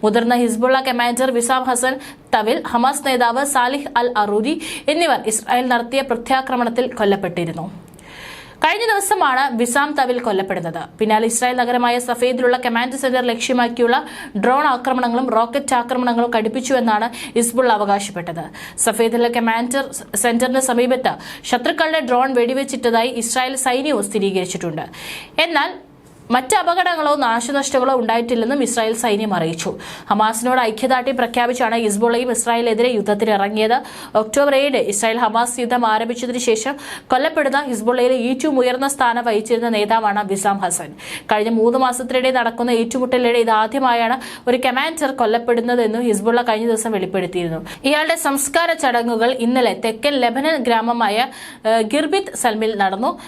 മുതിർന്ന Hezbollah commander Wissam Hassan Tawil Hamas നേതാവ് Saleh al Arouri എന്നിവർ ഇസ്രായേൽ നടത്തിയ പ്രത്യാക്രമണത്തിൽ കൊല്ലപ്പെട്ടിരുന്നു. കഴിഞ്ഞ ദിവസമാണ് വിസാം തവിൽ കൊല്ലപ്പെടുന്നത്. പിന്നാലെ ഇസ്രായേൽ നഗരമായ സഫേദിലുള്ള കമാൻഡ് സെന്റർ ലക്ഷ്യമാക്കിയുള്ള ഡ്രോൺ ആക്രമണങ്ങളും റോക്കറ്റ് ആക്രമണങ്ങളും കടുപ്പിച്ചുവെന്നാണ് ഇസ്ബുൾ അവകാശപ്പെട്ടത്. സഫേദിലെ കമാൻഡർ സെന്ററിന് സമീപത്ത് ശത്രുക്കളുടെ ഡ്രോൺ വെടിവെച്ചിട്ടതായി ഇസ്രായേൽ സൈന്യവും സ്ഥിരീകരിച്ചിട്ടുണ്ട്. എന്നാൽ മറ്റ് അപകടങ്ങളോ നാശനഷ്ടങ്ങളോ ഉണ്ടായിട്ടില്ലെന്നും ഇസ്രായേൽ സൈന്യം അറിയിച്ചു. ഹമാസിനോട് ഐക്യദാർഢ്യം പ്രഖ്യാപിച്ചാണ് ഹിസ്ബുള്ളയും ഇസ്രായേലിനെതിരെ യുദ്ധത്തിന് ഇറങ്ങിയത്. ഒക്ടോബർ ഏഴ് ഇസ്രായേൽ ഹമാസ് യുദ്ധം ആരംഭിച്ചതിന് ശേഷം കൊല്ലപ്പെടുന്ന ഹിസ്ബുള്ളയിലെ ഏറ്റവും ഉയർന്ന സ്ഥാനം വഹിച്ചിരുന്ന നേതാവാണ് വിസാം ഹസൻ. കഴിഞ്ഞ മൂന്ന് മാസത്തിനിടെ നടക്കുന്ന ഏറ്റുമുട്ടലിടെ ഇതാദ്യമായാണ് ഒരു കമാൻഡർ കൊല്ലപ്പെടുന്നതെന്നും ഹിസ്ബുള്ള കഴിഞ്ഞ ദിവസം വെളിപ്പെടുത്തിയിരുന്നു. ഇയാളുടെ സംസ്കാര ചടങ്ങുകൾ ഇന്നലെ തെക്കൻ ലെബനൻ ഗ്രാമമായ ഗിർബിത് സൽമിൽ നടന്നു.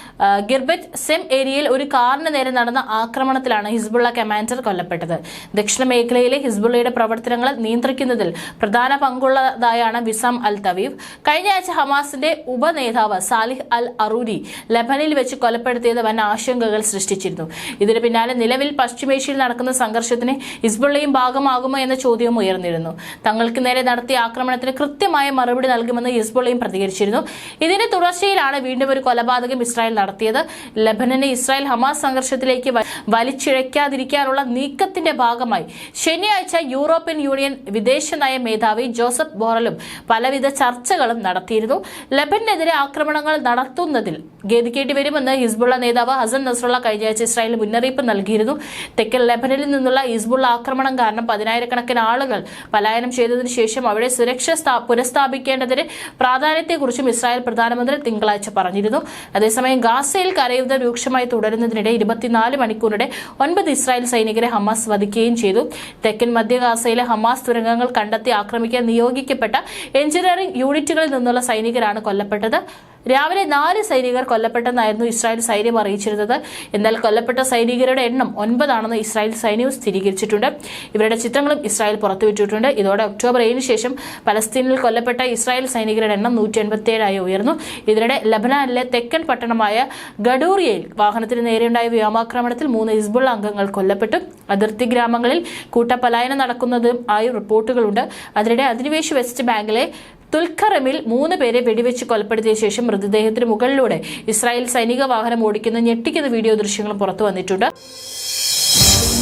ഗിർബിത് സെം ഏരിയയിൽ ഒരു കാറിന് നേരെ നടന്ന ആക്രമണത്തിലാണ് ഹിസ്ബുള്ള കമാൻഡർ കൊല്ലപ്പെട്ടത്. ദക്ഷിണ മേഖലയിലെ ഹിസ്ബുള്ളയുടെ പ്രവർത്തനങ്ങൾ നിയന്ത്രിക്കുന്നതിൽ പ്രധാന പങ്കുള്ളതായാണ് വിസാം അൽ തവീബ് കഴിഞ്ഞ ആഴ്ച ഹമാസിന്റെ ഉപനേതാവ് സാലിഹ് അൽ അറൂരി ലബനിൽ വെച്ച് കൊലപ്പെടുത്തിയത് വൻ ആശങ്കകൾ സൃഷ്ടിച്ചിരുന്നു. ഇതിന് പിന്നാലെ നിലവിൽ പശ്ചിമേഷ്യയിൽ നടക്കുന്ന സംഘർഷത്തിന് ഹിസ്ബുള്ളയും ഭാഗമാകുമോ എന്ന ചോദ്യവും ഉയർന്നിരുന്നു. തങ്ങൾക്ക് നേരെ നടത്തിയ ആക്രമണത്തിന് കൃത്യമായ മറുപടി നൽകുമെന്ന് ഹിസ്ബുള്ളയും പ്രതികരിച്ചിരുന്നു. ഇതിന്റെ തുടർച്ചയിലാണ് വീണ്ടും ഒരു കൊലപാതകം ഇസ്രായേൽ നടത്തിയത്. ലബനനെ ഇസ്രായേൽ ഹമാസ് സംഘർഷത്തിലേക്ക് വലിച്ചിഴയ്ക്കാതിരിക്കാനുള്ള നീക്കത്തിന്റെ ഭാഗമായി. ശനിയാഴ്ച യൂറോപ്യൻ യൂണിയൻ വിദേശ നയ മേധാവി ജോസഫ് ബോറലും പലവിധ ചർച്ചകളും നടത്തിയിരുന്നു. ലബനെതിരെ ആക്രമണങ്ങൾ നടത്തുന്നതിൽ ഗതികേണ്ടി വരുമെന്ന് ഹിസ്ബുള്ള നേതാവ് ഹസൻ നസ്രുള്ള കഴിഞ്ഞയാഴ്ച ഇസ്രായേലിന് മുന്നറിയിപ്പ് നൽകിയിരുന്നു. തെക്കൻ ലെബനനിൽ നിന്നുള്ള ഹിസ്ബുള്ള ആക്രമണം കാരണം പതിനായിരക്കണക്കിന് ആളുകൾ പലായനം ചെയ്തതിനു ശേഷം അവിടെ സുരക്ഷ സ്ഥാ- പുനഃസ്ഥാപിക്കേണ്ടതിന് പ്രാധാന്യത്തെക്കുറിച്ചും ഇസ്രായേൽ പ്രധാനമന്ത്രി തിങ്കളാഴ്ച പറഞ്ഞിരുന്നു. അതേസമയം ഗാസയിൽ കരയുദ്ധം രൂക്ഷമായി തുടരുന്നതിനിടെ ഇരുപത്തിനാല് മണിക്കൂറിടെ ഒൻപത് ഇസ്രായേൽ സൈനികരെ ഹമാസ് വധിക്കുകയും ചെയ്തു. തെക്കൻ മധ്യ ഗാസയിലെ ഹമാസ് തുരങ്കങ്ങൾ കണ്ടെത്തി ആക്രമിക്കാൻ നിയോഗിക്കപ്പെട്ട എഞ്ചിനീയറിംഗ് യൂണിറ്റുകളിൽ നിന്നുള്ള സൈനികരാണ് കൊല്ലപ്പെട്ടത്. രാവിലെ നാല് സൈനികർ കൊല്ലപ്പെട്ടെന്നായിരുന്നു ഇസ്രായേൽ സൈന്യം അറിയിച്ചിരുന്നത്. എന്നാൽ കൊല്ലപ്പെട്ട സൈനികരുടെ എണ്ണം ഒൻപതാണെന്ന് ഇസ്രായേൽ സൈന്യവും സ്ഥിരീകരിച്ചിട്ടുണ്ട്. ഇവരുടെ ചിത്രങ്ങളും ഇസ്രായേൽ പുറത്തുവിട്ടിട്ടുണ്ട്. ഇതോടെ ഒക്ടോബർ ഏഴിന് ശേഷം പലസ്തീനിൽ കൊല്ലപ്പെട്ട ഇസ്രായേൽ സൈനികരുടെ എണ്ണം നൂറ്റി എൺപത്തിയേഴായി ഉയർന്നു. ഇതിനിടെ ലബനാനിലെ തെക്കൻ പട്ടണമായ ഗഡൂറിയയിൽ വാഹനത്തിന് നേരെയുണ്ടായ വ്യോമാക്രമണത്തിൽ മൂന്ന് ഹിസ്ബുൾ അംഗങ്ങൾ കൊല്ലപ്പെട്ടു. അതിർത്തി ഗ്രാമങ്ങളിൽ കൂട്ടപലായനം നടക്കുന്നതും ആയി റിപ്പോർട്ടുകളുണ്ട്. അതിനിടെ അധിനിവേശ വെസ്റ്റ് ബാങ്കിലെ തുൽഖറമിൽ മൂന്ന് പേരെ വെടിവെച്ച് കൊലപ്പെടുത്തിയ ശേഷം മൃതദേഹത്തിന് മുകളിലൂടെ ഇസ്രായേൽ സൈനിക വാഹനം ഓടിക്കുന്ന ഞെട്ടിക്കുന്ന വീഡിയോ ദൃശ്യങ്ങൾ പുറത്തു വന്നിട്ടുണ്ട്.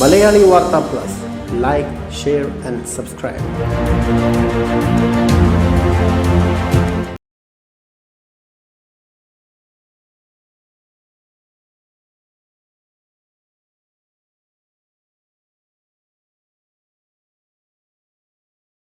മലയാളി വാർത്താ plus. Like share and subscribe